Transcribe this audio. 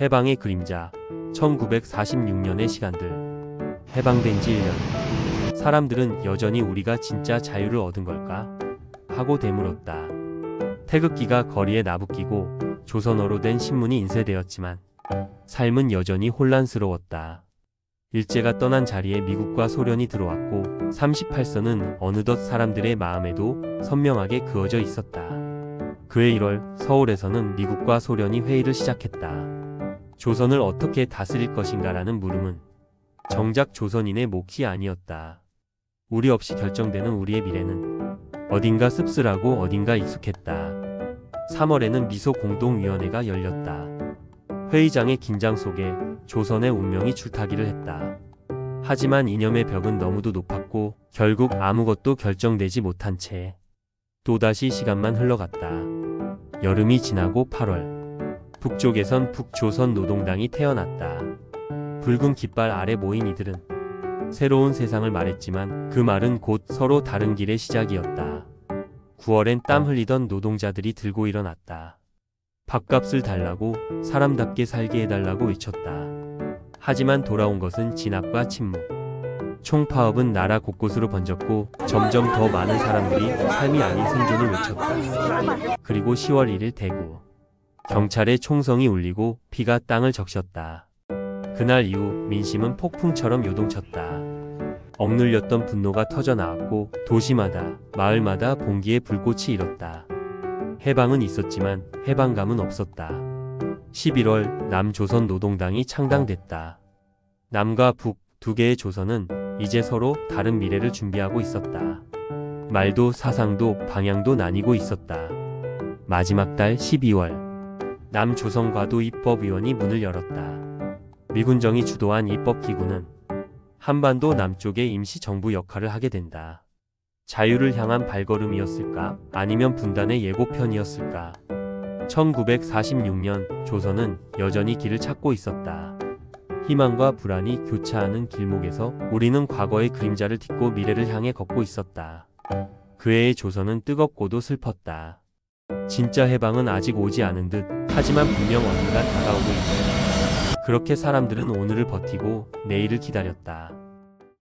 해방의 그림자 1946년의 시간들 해방된 지 1년 사람들은 여전히 우리가 진짜 자유를 얻은 걸까? 하고 되물었다. 태극기가 거리에 나부끼고 조선어로 된 신문이 인쇄되었지만 삶은 여전히 혼란스러웠다. 일제가 떠난 자리에 미국과 소련이 들어왔고 38선은 어느덧 사람들의 마음에도 선명하게 그어져 있었다. 그해 1월 서울에서는 미국과 소련이 회의를 시작했다. 조선을 어떻게 다스릴 것인가라는 물음은 정작 조선인의 몫이 아니었다. 우리 없이 결정되는 우리의 미래는 어딘가 씁쓸하고 어딘가 익숙했다. 3월에는 미소 공동위원회가 열렸다. 회의장의 긴장 속에 조선의 운명이 줄타기를 했다. 하지만 이념의 벽은 너무도 높았고 결국 아무것도 결정되지 못한 채 또다시 시간만 흘러갔다. 여름이 지나고 8월 북쪽에선 북조선 노동당이 태어났다. 붉은 깃발 아래 모인 이들은 새로운 세상을 말했지만 그 말은 곧 서로 다른 길의 시작이었다. 9월엔 땀 흘리던 노동자들이 들고 일어났다. 밥값을 달라고 사람답게 살게 해달라고 외쳤다. 하지만 돌아온 것은 진압과 침묵. 총파업은 나라 곳곳으로 번졌고 점점 더 많은 사람들이 삶이 아닌 생존을 외쳤다. 그리고 10월 1일 대구. 경찰의 총성이 울리고 피가 땅을 적셨다. 그날 이후 민심은 폭풍처럼 요동쳤다. 억눌렸던 분노가 터져 나왔고 도시마다 마을마다 봉기의 불꽃이 일었다. 해방은 있었지만 해방감은 없었다. 11월 남조선 노동당이 창당됐다. 남과 북 두 개의 조선은 이제 서로 다른 미래를 준비하고 있었다. 말도 사상도 방향도 나뉘고 있었다. 마지막 달 12월 남조선과도 입법위원이 문을 열었다. 미군정이 주도한 입법기구는 한반도 남쪽의 임시정부 역할을 하게 된다. 자유를 향한 발걸음이었을까? 아니면 분단의 예고편이었을까? 1946년 조선은 여전히 길을 찾고 있었다. 희망과 불안이 교차하는 길목에서 우리는 과거의 그림자를 딛고 미래를 향해 걷고 있었다. 그 해의 조선은 뜨겁고도 슬펐다. 진짜 해방은 아직 오지 않은 듯 하지만 분명 언젠가 다가오고 있다. 그렇게 사람들은 오늘을 버티고 내일을 기다렸다.